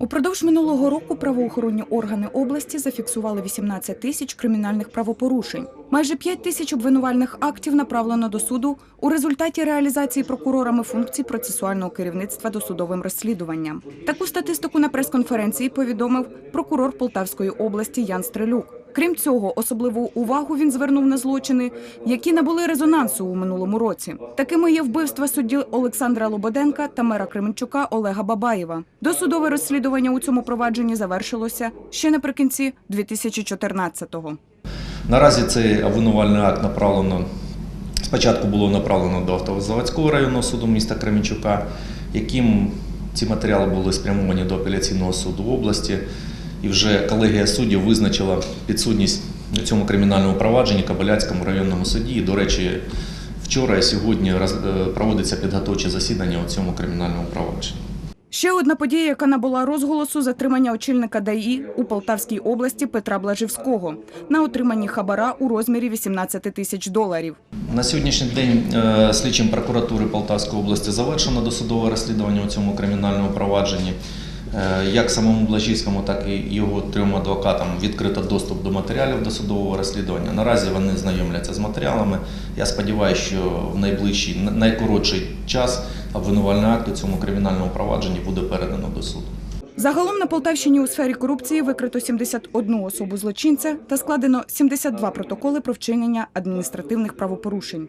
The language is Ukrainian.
Упродовж минулого року правоохоронні органи області зафіксували 18 тисяч кримінальних правопорушень. Майже 5 тисяч обвинувальних актів направлено до суду у результаті реалізації прокурорами функцій процесуального керівництва досудовим розслідуванням. Таку статистику на прес-конференції повідомив прокурор Полтавської області Ян Стрелюк. Крім цього, особливу увагу він звернув на злочини, які набули резонансу у минулому році. Такими є вбивства судді Олександра Лободенка та мера Кременчука Олега Бабаєва. Досудове розслідування у цьому провадженні завершилося ще наприкінці 2014-го. Наразі цей обвинувальний акт направлено. Спочатку було направлено до Автозаводського районного суду міста Кременчука, яким ці матеріали були спрямовані до апеляційного суду області. І вже колегія суддів визначила підсудність у цьому кримінальному провадженні Кабаляцькому районному суді. І, до речі, вчора і сьогодні е, проводиться підготовче засідання у цьому кримінальному провадженні. Ще одна подія, яка набула розголосу затримання очільника ДАІ у Полтавській області Петра Блажевського на отриманні хабара у розмірі 18 тисяч доларів. На сьогоднішній день е, слідчим прокуратури Полтавської області завершено досудове розслідування у цьому кримінальному провадженні. Е, Як самому Блажівському, так і його трьом адвокатам відкрито доступ до матеріалів досудового розслідування. Наразі вони знайомляться з матеріалами. Я сподіваюся, що в найближчий, найкоротший час обвинувальний акт у цьому кримінальному провадженні буде передано до суду. Загалом на Полтавщині у сфері корупції викрито 71 особу злочинця та складено 72 протоколи про вчинення адміністративних правопорушень.